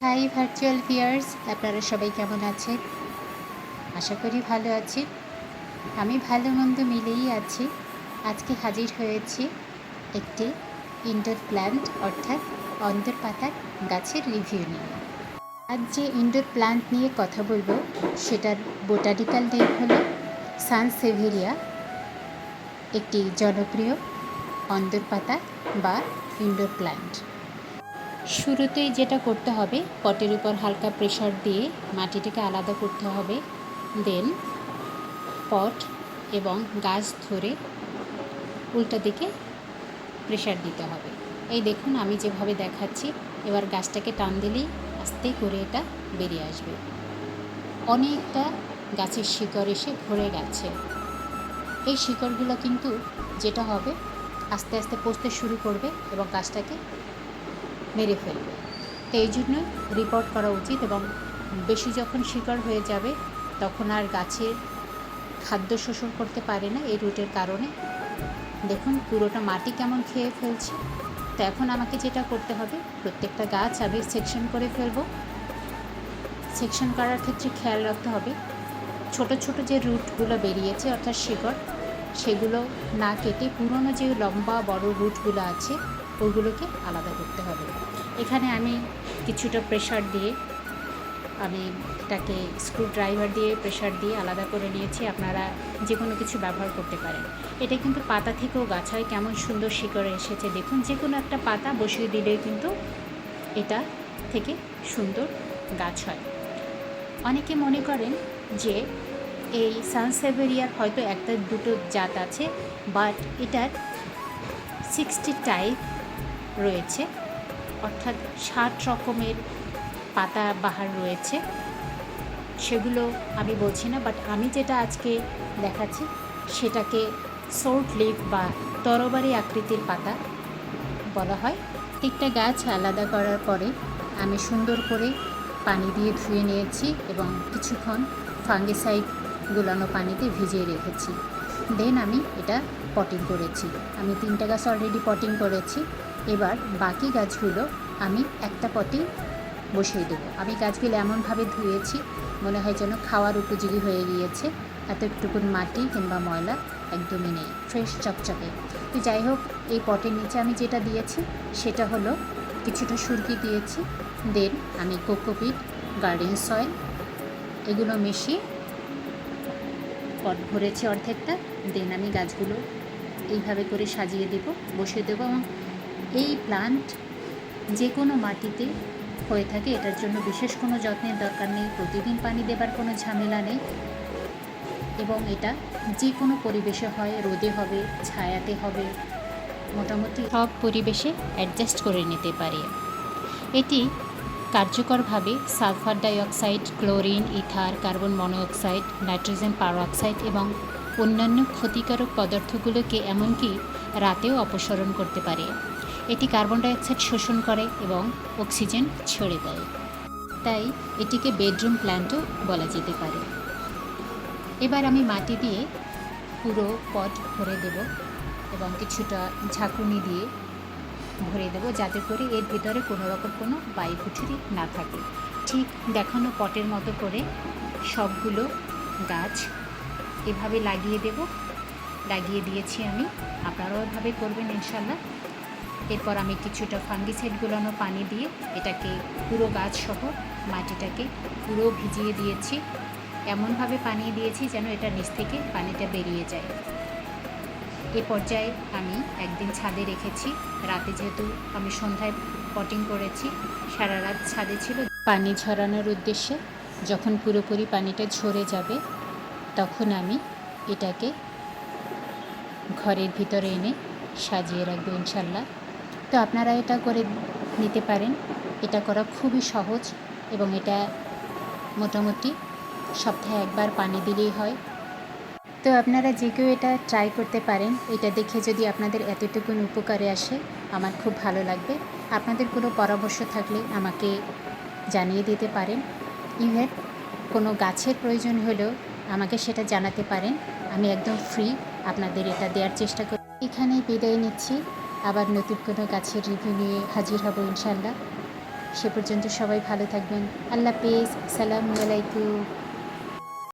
High virtual viewers আপনারা সবাই কেমন আছেন? আশা করি ভালো আছেন। আমি ভালো মন্দ মিলেই আছি। আজকে হাজির হয়েছি একটি ইনডোর প্ল্যান্ট অর্থাৎ অন্দর পাতার গাছের রিভিউ নিয়ে। আজ যে ইনডোর প্ল্যান্ট নিয়ে কথা বলব, সেটার বোটানিক্যাল নেম হলো সানসেভেরিয়া একটি জনপ্রিয় অন্দর পাতা বা ইনডোর প্ল্যান্ট শুরুতেই যেটা করতে হবে, পটের উপর হালকা প্রেশার দিয়ে মাটিটাকে আলাদা করতে হবে। দেন পট এবং গাছ ধরে উল্টো দিকে প্রেশার দিতে হবে। এই দেখুন, আমি যেভাবে দেখাচ্ছি, এবার গাছটাকে টান দিলেই আস্তে করে এটা বেরিয়ে আসবে। অনেকটা গাছের শিকড় এসে ভরে গেছে। এই শিকড়গুলো কিন্তু যেটা হবে, আস্তে আস্তে পচতে শুরু করবে এবং গাছটাকে মেরে ফেলবে। তো এই জন্য রিপোর্ট করা উচিত এবং বেশি যখন শিকড় হয়ে যাবে, তখন আর গাছের খাদ্য শোষণ করতে পারে না এই রুটের কারণে। দেখুন, পুরোটা মাটি কেমন খেয়ে ফেলছে। তো এখন আমাকে যেটা করতে হবে, প্রত্যেকটা গাছ আমি সেকশন করে ফেলব। সেকশন করার ক্ষেত্রে খেয়াল রাখতে হবে, ছোট ছোট যে রুটগুলো বেরিয়েছে, অর্থাৎ শিকড়, সেগুলো না কেটে পুরনো যে লম্বা বড় রুটগুলো আছে ওইগুলোকে আলাদা করতে হবে। এখানে আমি কিছুটা প্রেশার দিয়ে আমি এটাকে স্ক্রু ড্রাইভার দিয়ে প্রেশার দিয়ে আলাদা করে নিয়েছি, আপনারা যে কোনো কিছু ব্যবহার করতে পারেন। এটা কিন্তু পাতা থেকেও গাছ হয় কেমন সুন্দর শিকড়ে এসেছে দেখুন যে কোনো একটা পাতা বসিয়ে দিলে কিন্তু এটা থেকে সুন্দর গাছ হয়। অনেকে মনে করেন যে এই সানসেভেরিয়ার হয়তো একটা দুটো জাত আছে বাট এটার সিক্সটি টাইপ রয়েছে। অর্থাৎ ষাট রকমের পাতা বাহার রয়েছে। সেগুলো আমি বলছি না বাট আমি যেটা আজকে দেখাচ্ছি সেটাকে শর্ট লিভ বা তরবারি আকৃতির পাতা বলা হয়। একটা গাছ আলাদা করার পরে আমি সুন্দর করে পানি দিয়ে ধুয়ে নিয়েছি এবং কিছুক্ষণ ফাঙ্গিসাইড গুলানো পানিতে ভিজিয়ে রেখেছি। দেন আমি এটা পটিং করেছি। আমি তিনটা গাছ অলরেডি পটিং করেছি। এবার বাকি গাছগুলো আমি একটা পটিং বসিয়ে দেবো। আমি গাছগুলো এমনভাবে ধুয়েছি, মনে হয় যেন খাওয়ার উপযোগী হয়ে গিয়েছে। এতটুকুন মাটি কিংবা ময়লা একদমই নেই ফ্রেশ চকচকে। তো যাই হোক, এই পটের নিচে আমি যেটা দিয়েছি, সেটা হলো কিছুটা সুরকি দিয়েছি। দেন আমি কোকোপিট গার্ডেন সয়েল এগুলো মিশিয়ে ভরেছি অর্ধেকটা, দেন আমি গাছগুলো এইভাবে করে সাজিয়ে দেব, বসিয়ে দেবো এবং এই প্লান্ট যে কোনো মাটিতে হয়ে থাকে, এটার জন্য বিশেষ কোনো যত্নের দরকার নেই, প্রতিদিন পানি দেবার কোনো ঝামেলা নেই এবং এটা যে কোনো পরিবেশে হয়, রোদে হবে, ছায়াতে হবে, মোটামুটি সব পরিবেশে অ্যাডজাস্ট করে নিতে পারে। এটি কার্যকরভাবে sulphur dioxide, chlorine, ether, carbon monoxide nitrogen peroxide এবং অন্যান্য ক্ষতিকারক পদার্থগুলোকে এমনকি রাতেও অপসরণ করতে পারে। এটি কার্বন ডাইঅক্সাইড শোষণ করে এবং অক্সিজেন ছেড়ে দেয়। তাই এটিকে বেডরুম প্ল্যান্টও বলা যেতে পারে। এবার আমি মাটি দিয়ে পুরো পট ভরে দেব এবং কিছুটা ঝাঁকুনি দিয়ে ভরে দেবো যাতে করে এর ভিতরে কোনো রকম কোনো বায়ু বায়ুকুঠুরি না থাকে। ঠিক দেখানো পটের মতো করে সবগুলো গাছ এভাবে লাগিয়ে দেব। লাগিয়ে দিয়েছি আমি। আপনারাও এভাবে করবেন ইনশাল্লাহ। এরপর আমি কিছুটা ফাঙ্গিসাইড গুলানো পানি দিয়ে এটাকে পুরো গাছ সহ মাটিটাকে পুরো ভিজিয়ে দিয়েছি। এমনভাবে পানি দিয়েছি যেন এটা নিচ থেকে পানিটা বেরিয়ে যায়। এ পর্যায়ে আমি একদিন ছাদে রেখেছি। রাতে যেহেতু আমি সন্ধ্যায় পটিং করেছি সারা রাত ছাদে ছিল। পানি ঝরানোর উদ্দেশ্যে যখন পুরোপুরি পানিটা ঝরে যাবে, তখন আমি এটাকে ঘরের ভিতরে এনে সাজিয়ে রাখব ইনশাল্লাহ। তো আপনারা এটা করে নিতে পারেন। এটা করা খুবই সহজ এবং এটা মোটামুটি সপ্তাহে একবার পানি দিলেই হয়। তো আপনারা যে কেউ এটা ট্রাই করতে পারেন, এটা দেখে যদি আপনাদের এতটুকুন উপকারে আসে, আমার খুব ভালো লাগবে। আপনাদের কোনো পরামর্শ থাকলে আমাকে জানিয়ে দিতে পারেন। ইভেন কোনো গাছের প্রয়োজন হলেও আমাকে সেটা জানাতে পারেন। আমি একদম ফ্রি আপনাদের এটা দেওয়ার চেষ্টা করি এখানেই বিদায় নিচ্ছি। আবার নতুন কোনো গাছের রিভিউ নিয়ে হাজির হব ইনশাল্লাহ সে পর্যন্ত সবাই ভালো থাকবেন। আল্লাহ পেস সালামু আলাইকুম।